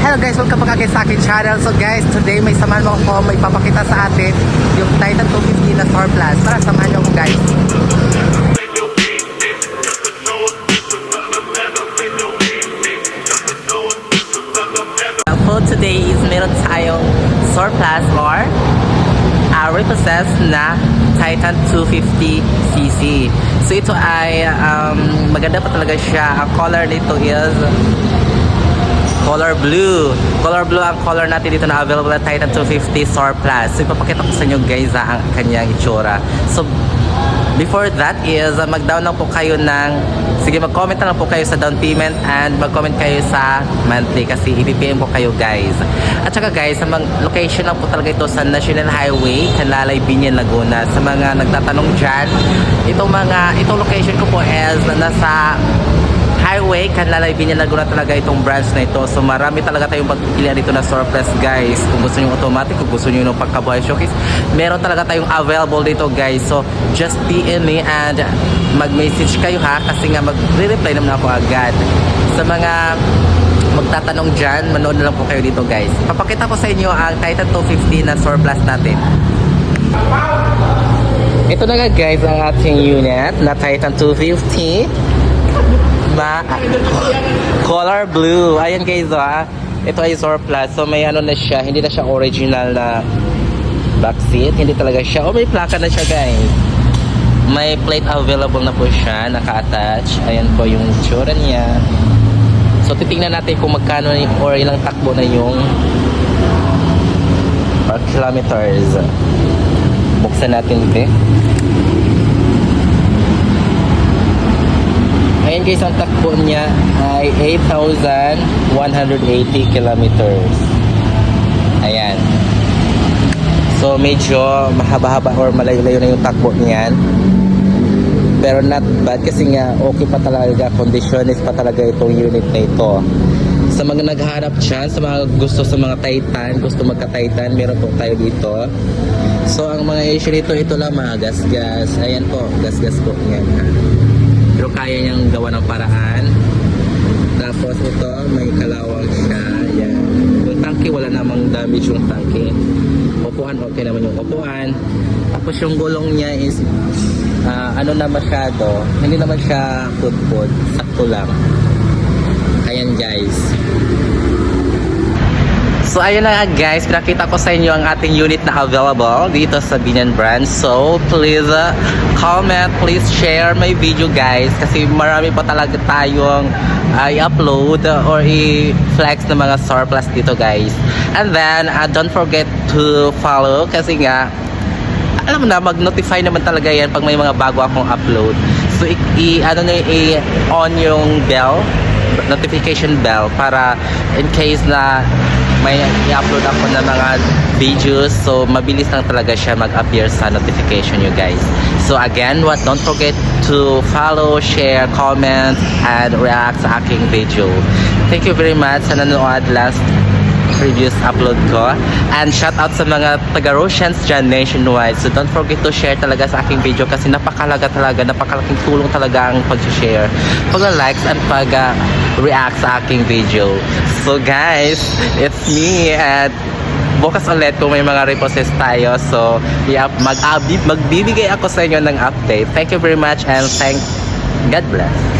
Hello guys, welcome back again sa akin channel. So guys, today may samahan mo ako, may papakita sa atin yung Titan 250 na surplus. Tara, samahan niyo ako guys. For today is meron tayong surplus or uh, repossessed na Titan 250cc. So ito ay um, maganda pa talaga siya. Ang color nito is color blue. Color blue ang color natin dito na available na Titan 250 surplus. So ipapakita ko sa inyo guys ah, ang kanyang itsura. So before that is uh, mag-down lang po kayo ng sige mag-comment lang po kayo sa down payment and mag-comment kayo sa monthly kasi i-PPM po kayo guys. At saka guys, sa mga location lang po talaga ito sa National Highway, Canlalay, Binyan, Laguna. Sa mga nagtatanong dyan, itong mga, itong location ko po is nasa Highway, Canlalay, Binyan, Laguna talaga itong branch na ito. So marami talaga tayong pagpipilian dito na surplus guys. Kung gusto nyo automatic, kung gusto nyo ng pagkabuhay showcase, meron talaga tayong available dito guys. So just PM me and mag-message kayo ha kasi nga magre-reply naman ako agad. Sa mga magtatanong dyan, manood na lang po kayo dito guys. Papakita ko sa inyo ang Titan 250 na surplus natin. Ito na nga guys ang ating unit na Titan 250 na color blue. Ayan guys ah. Ito ay surplus. So may ano na siya, hindi na siya original na back seat. Hindi talaga siya. O may plaka na siya guys. May plate available na po siya, naka-attach. Ayan po yung tsura niya. So titingnan natin kung magkano or ilang takbo na yung or kilometers. Buksan natin ito. Ayan guys, ang takbo niya ay 8,180 kilometers. Ayan. So medyo mahaba-haba or malayo-layo na yung takbo niyan. Pero not bad kasi nga okay pa talaga, conditionist pa talaga itong unit na ito. Sa mga naghahanap dyan, sa mga gusto sa mga Titan, gusto magka-Titan, meron po tayo dito. So ang mga issue nito, ito lang mga gas-gas. Ayan po, gas-gas po yan. ha. Pero kaya niyang gawa ng paraan. Tapos ito, may kalawang siya. Yan. Yung tangke, wala namang damage yung tangke. Upuan, okay naman yung upuan. Tapos yung gulong niya is ah, ano na masyado. Hindi naman siya pud-pud. Sakto lang. Ayan guys. So ayun na nga guys, pinakita ko sa inyo ang ating unit na available dito sa Binyan Brand. So please uh, comment, please share my video guys kasi marami pa talaga tayong uh, i-upload or i-flex ng mga surplus dito guys. And then uh, don't forget to follow kasi nga alam mo na, mag-notify naman talaga yan pag may mga bago akong upload. So, i, i- ano na, i-on yung bell, notification bell, para in case na may i-upload ako ng mga videos, so mabilis lang talaga siya mag-appear sa notification you guys. So again, what don't forget to follow, share, comment, and react sa aking video. Thank you very much sa nanonood last previous upload ko. And shout out sa mga taga-Rosians dyan nationwide. So don't forget to share talaga sa aking video kasi napakalaga talaga, napakalaking tulong talaga ang pag-share, pag-likes and pag-react sa aking video. So guys, it's me at bukas ulit kung may mga repossess tayo. So, yeah, mag magbibigay ako sa inyo ng update. Thank you very much and thank God bless.